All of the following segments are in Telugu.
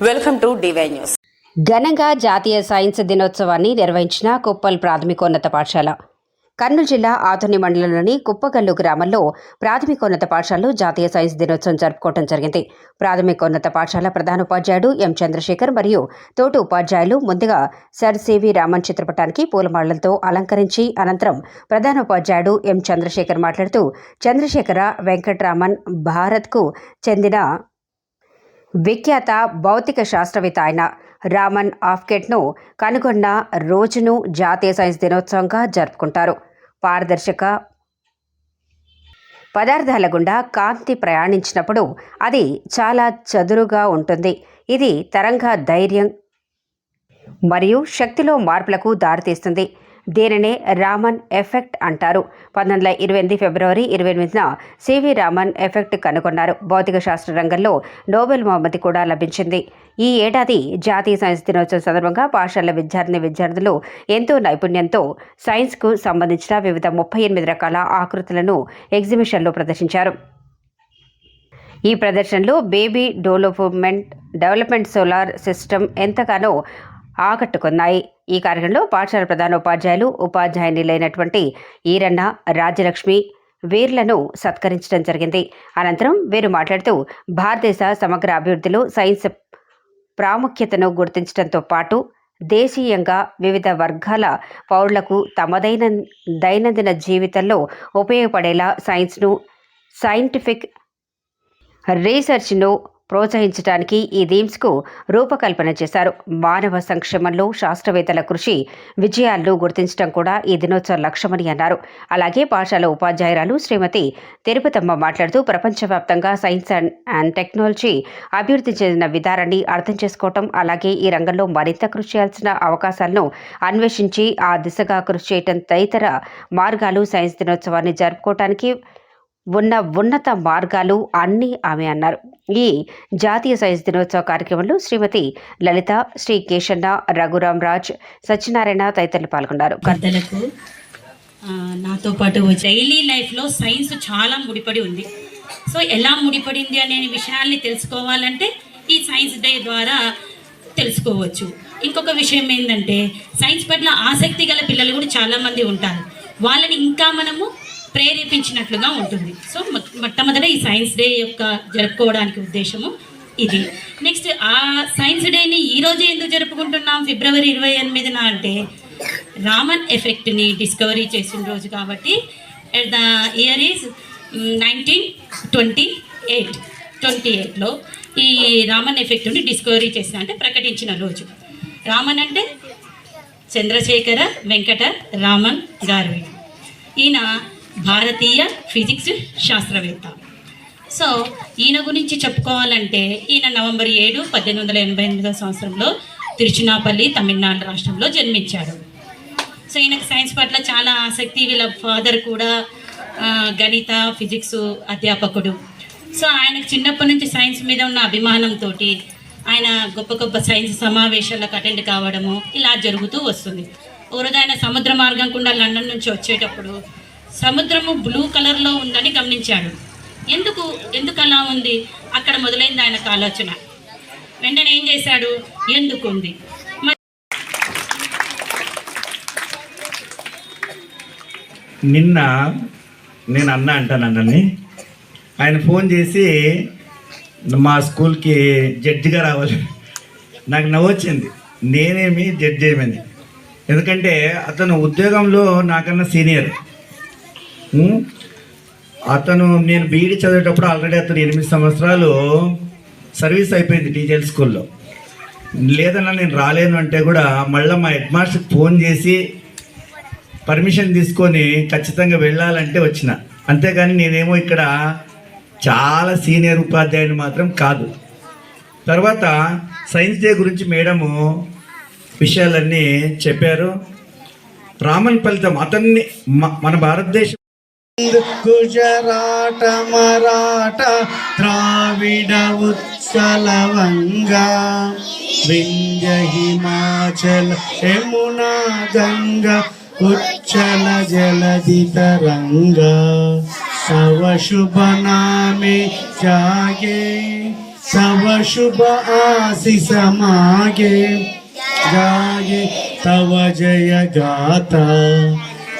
వెల్కమ్ టు డివై న్యూస్ ఘనంగా జాతీయ సైన్స్ దినోత్సవాన్ని నిర్వహించిన కుప్పల్ ప్రాథమికోన్నత పాఠశాల. కర్నూలు జిల్లా ఆధుని మండలంలోని కుప్పగల్లు గ్రామంలో ప్రాథమికోన్నత పాఠశాలలో జాతీయ సైన్స్ దినోత్సవం జరుపుకోవడం జరిగింది. ప్రాథమికోన్నత పాఠశాల ప్రధానోపాధ్యాయుడు ఎం చంద్రశేఖర్ మరియు తోటి ఉపాధ్యాయులు ముందుగా సర్ సివి రామన్ చిత్రపటానికి పూలమాలలతో అలంకరించి అనంతరం ప్రధానోపాధ్యాయుడు ఎం చంద్రశేఖర్ మాట్లాడుతూ చంద్రశేఖర వెంకట్రామన్ భారత్కు చెందిన విఖ్యాత భౌతిక శాస్త్రవేత్త అయిన రామన్ ఆఫ్కెట్ను కనుగొన్న రోజును జాతీయ సైన్స్ దినోత్సవంగా జరుపుకుంటారు. పారదర్శక పదార్థాల గుండా కాంతి ప్రయాణించినప్పుడు అది చాలా చదురుగా ఉంటుంది. ఇది తరంగా ధైర్యం మరియు శక్తిలో మార్పులకు దారితీస్తుంది. దీనినే రామన్ ఎఫెక్ట్ అంటారు. పంతొమ్మిది వందల ఇరవై ఎనిమిది ఫిబ్రవరి ఇరవై ఎనిమిదిన సివి రామన్ ఎఫెక్ట్ కనుగొన్నారు. భౌతిక శాస్త్ర రంగంలో నోబెల్ బహుమతి కూడా లభించింది. ఈ ఏడాది జాతీయ సైన్స్ దినోత్సవం సందర్భంగా పాఠశాల విద్యార్థిని విద్యార్థులు ఎంతో నైపుణ్యంతో సైన్స్కు సంబంధించిన వివిధ ముప్పై ఎనిమిది రకాల ఆకృతులను ఎగ్జిబిషన్లో ప్రదర్శించారు. ఈ ప్రదర్శనలో baby development development solar system ఎంతగానో ఆకట్టుకున్నాయి. ఈ కార్యక్రమంలో పాఠశాల ప్రధానోపాధ్యాయులు ఉపాధ్యాయునిలైనటువంటి ఈరన్న రాజ్యలక్ష్మి వీర్లను సత్కరించడం జరిగింది. అనంతరం వీరు మాట్లాడుతూ భారతదేశ సమగ్ర అభివృద్ధిలో సైన్స్ ప్రాముఖ్యతను గుర్తించడంతో పాటు దేశీయంగా వివిధ వర్గాల పౌరులకు తమదైన దైనందిన జీవితంలో ఉపయోగపడేలా సైన్స్ను సైంటిఫిక్ రీసెర్చ్ను ప్రోత్సహించడానికి ఈ థీమ్స్కు రూపకల్పన చేశారు. మానవ సంక్షేమంలో శాస్త్రవేత్తల కృషి విజయాలను గుర్తించడం కూడా ఈ దినోత్సవ లక్ష్యమని అన్నారు. అలాగే పాఠశాల ఉపాధ్యాయురాలు శ్రీమతి తిరుపతమ్మ మాట్లాడుతూ ప్రపంచవ్యాప్తంగా సైన్స్ అండ్ అండ్ టెక్నాలజీ అభివృద్ధి చెందిన విధానాన్ని అర్థం చేసుకోవటం అలాగే ఈ రంగంలో మరింత కృషి చేయాల్సిన అవకాశాలను అన్వేషించి ఆ దిశగా కృషి చేయటం తదితర మార్గాలు సైన్స్ దినోత్సవాన్ని జరుపుకోవటానికి ఉన్న ఉన్నత మార్గాలు అన్నీ ఆమె అన్నారు. ఈ జాతీయ సైన్స్ దినోత్సవ కార్యక్రమంలో శ్రీమతి లలిత శ్రీ కేశన్న రఘురాం రాజ్ సత్యనారాయణ తదితరులు పాల్గొన్నారు. పెద్దలకు నాతో పాటు డైలీ లైఫ్లో సైన్స్ చాలా ముడిపడి ఉంది. సో ఎలా ముడిపడింది అనే విషయాల్ని తెలుసుకోవాలంటే ఈ సైన్స్ డే ద్వారా తెలుసుకోవచ్చు. ఇంకొక విషయం ఏంటంటే సైన్స్ పట్ల ఆసక్తి గల పిల్లలు కూడా చాలామంది ఉంటారు. వాళ్ళని ఇంకా మనము ప్రేరేపించినట్లుగా ఉంటుంది. సో మొట్టమొదట ఈ సైన్స్ డే యొక్క జరుపుకోవడానికి ఉద్దేశము ఇది. నెక్స్ట్ ఆ సైన్స్ డేని ఈ రోజే ఎందుకు జరుపుకుంటున్నాం? ఫిబ్రవరి ఇరవై ఎనిమిదిన అంటే రామన్ ఎఫెక్ట్ని డిస్కవరీ చేసిన రోజు కాబట్టి at the year is nineteen twenty eight twenty ఎయిట్లో ఈ రామన్ ఎఫెక్ట్ని డిస్కవరీ చేసిన అంటే ప్రకటించిన రోజు. రామన్ అంటే చంద్రశేఖర వెంకట రామన్ గారు ఈయన భారతీయ ఫిజిక్స్ శాస్త్రవేత్త. సో ఈయన గురించి చెప్పుకోవాలంటే ఈయన నవంబర్ ఏడు పద్దెనిమిది వందల ఎనభై ఎనిమిదో సంవత్సరంలో తిరుచునాపల్లి తమిళనాడు రాష్ట్రంలో జన్మించాడు. సో ఈయనకు సైన్స్ పట్ల చాలా ఆసక్తి. వీళ్ళ ఫాదర్ కూడా గణిత ఫిజిక్స్ అధ్యాపకుడు. సో ఆయనకు చిన్నప్పటి నుంచి సైన్స్ మీద ఉన్న అభిమానంతో ఆయన గొప్ప గొప్ప సైన్స్ సమావేశాలకు అటెండ్ కావడము ఇలా జరుగుతూ వస్తుంది. ఒకరోజు ఆయన సముద్ర మార్గం గుండా లండన్ నుంచి వచ్చేటప్పుడు సముద్రము బ్లూ కలర్లో ఉందని గమనించాడు ఎందుకు? ఎందుకు అలా ఉంది? అక్కడ మొదలైంది ఆయనకు ఆలోచన. వెంటనే ఏం చేశాడు? ఎందుకు ఉంది? మరి నిన్న నేను అన్న అంటాను అన్నని ఆయన ఫోన్ చేసి మా స్కూల్కి జడ్జిగా రావాలి. నాకు నవ్వొచ్చింది నేనేమి జడ్జి ఏమని ఎందుకంటే అతను ఉద్యోగంలో నాకన్నా సీనియర్. అతను నేను బీఈడి చదివేటప్పుడు ఆల్రెడీ అతను ఎనిమిది సంవత్సరాలు సర్వీస్ అయిపోయింది టీచర్ స్కూల్లో లేదన్నా నేను రాలేను అంటే కూడా మళ్ళీ మా హెడ్ మాస్టర్కి ఫోన్ చేసి పర్మిషన్ తీసుకొని ఖచ్చితంగా వెళ్ళాలంటే వచ్చిన. అంతేగాని నేనేమో ఇక్కడ చాలా సీనియర్ ఉపాధ్యాయుని మాత్రం కాదు. తర్వాత సైన్స్ డే గురించి మేడము విషయాలన్నీ చెప్పారు. రామన్ ఫలితం అతన్ని మ- మన భారతదేశం గుజరాట మరాఠ ద్రావిడ ఉత్సలవంగా. వింధ్య హిమాచల యమునా గంగ ఉచ్చల జలది తరంగ సవ శుభ నామే జాగే సవ శుభ ఆశి సమాగే జాగే తవ జయ గాథ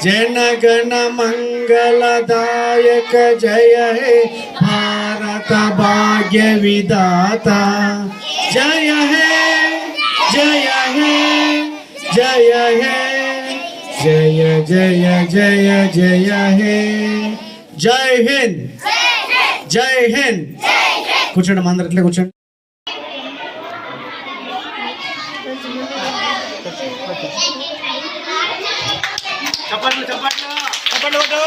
जन गण मंगलदायक जय हे भारत भाग्य विदाता जय हे जय हे जय हे जय जय जय जय हे जय हिंद జై హింద్ కూర్చోండి మా అందరు ఇట్లే కూర్చోండి చప్పట్లు చప్పట్లు చప్పట్లు కొట్టు.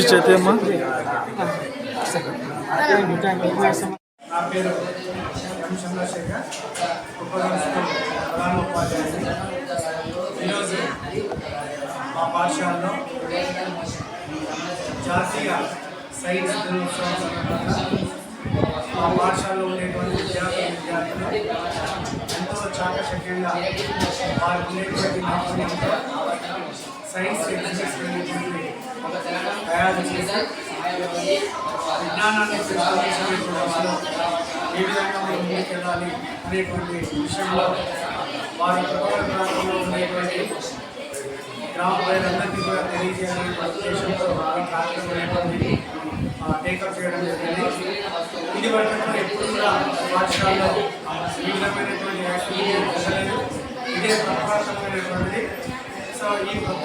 చేతి అమ్మా నా పేరు ఎం చంద్రశేఖర్ ఉపప్రధాన ప్రధాన ఉపాధ్యాయుని ఈరోజు మా పాఠశాలలో జాతీయ సైన్స్ దినోత్సవం సందర్భంగా మా పాఠశాలలో ఉండేటువంటి విద్యార్థులు విద్యార్థులు ఎంతో చాకచక్యంగా వారికి ఉండేటువంటి నైపుణ్యంతో సైన్స్ ఎగ్జిబిషన్ తయారు చేసి విజ్ఞానాన్ని పెంపొందించేటువంటి ఏ విధంగా మనం ముందుకెళ్ళాలి అనేటువంటి విషయంలో వారి ప్రబల గ్రామంలో ఉండేటువంటి గ్రామ ప్రజలందరికీ కూడా తెలియజేయాలని ఉద్దేశంతో ఈ కార్యక్రమం టేకప్ చేయడం జరిగింది ఇది వరకు ఎప్పుడు కూడా రాష్ట్రాల్లో ఈ విధమైనటువంటి యాక్టివిటీ జరగలేదు ఇదే ప్రప్రథమైనటువంటిది సో ఈ కొత్త